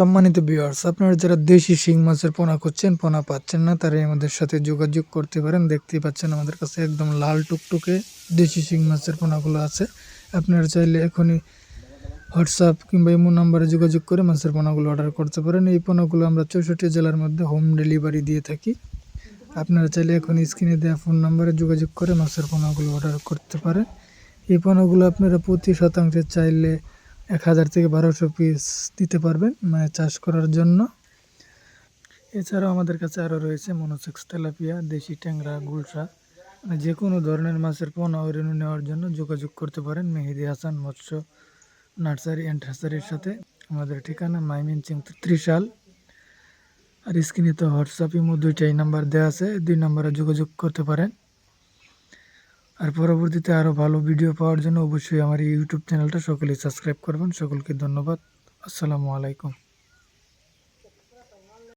সম্মানিত ভিউয়ার্স আপনারা যারা দেশি শিং মাছের পোনা করছেন পোনা পাচ্ছেন না তারা আমাদের সাথে যোগাযোগ করতে পারেন। দেখতেই পাচ্ছেন আমাদের কাছে একদম লাল টুকটুকে দেশি শিং মাছের পোনাগুলো আছে। আপনারা চাইলে এখনই হোয়াটসঅ্যাপ কিংবা ইমো নাম্বারে যোগাযোগ করে মাছের পোনাগুলো অর্ডার করতে পারেন। এই পোনাগুলো আমরা চৌষট্টি জেলার মধ্যে হোম ডেলিভারি দিয়ে থাকি। আপনারা চাইলে এখন স্ক্রিনে দেওয়া ফোন নাম্বারে যোগাযোগ করে মাছের পোনাগুলো অর্ডার করতে পারেন। এই পোনাগুলো আপনারা প্রতি শতাংশে চাইলে এক হাজার থেকে বারোশো পিস দিতে পারবেন মানে চাষ করার জন্য। এছাড়াও আমাদের কাছে আরও রয়েছে মনোসেক্স তেলাপিয়া, দেশি ট্যাংরা, গুলশা। মানে যে কোনো ধরনের মাছের পোনা ও নেওয়ার জন্য যোগাযোগ করতে পারেন মেহেদি হাসান, মৎস্য, নার্সারি অ্যান্ড হাসারির সাথে। আমাদের ঠিকানা মাইমিন চিং ত্রিশাল। আর স্ক্রিনে তো হোয়াটসঅ্যাপ, ইমো দুইটাই নাম্বার দেওয়া আছে, দুই নাম্বারে যোগাযোগ করতে পারেন। আর পরবর্তীতে আরও ভালো ভিডিও পাওয়ার জন্য অবশ্যই আমার এই ইউটিউব চ্যানেলটা সকলেই সাবস্ক্রাইব করবেন। সকলকে ধন্যবাদ। আসসালামু আলাইকুম।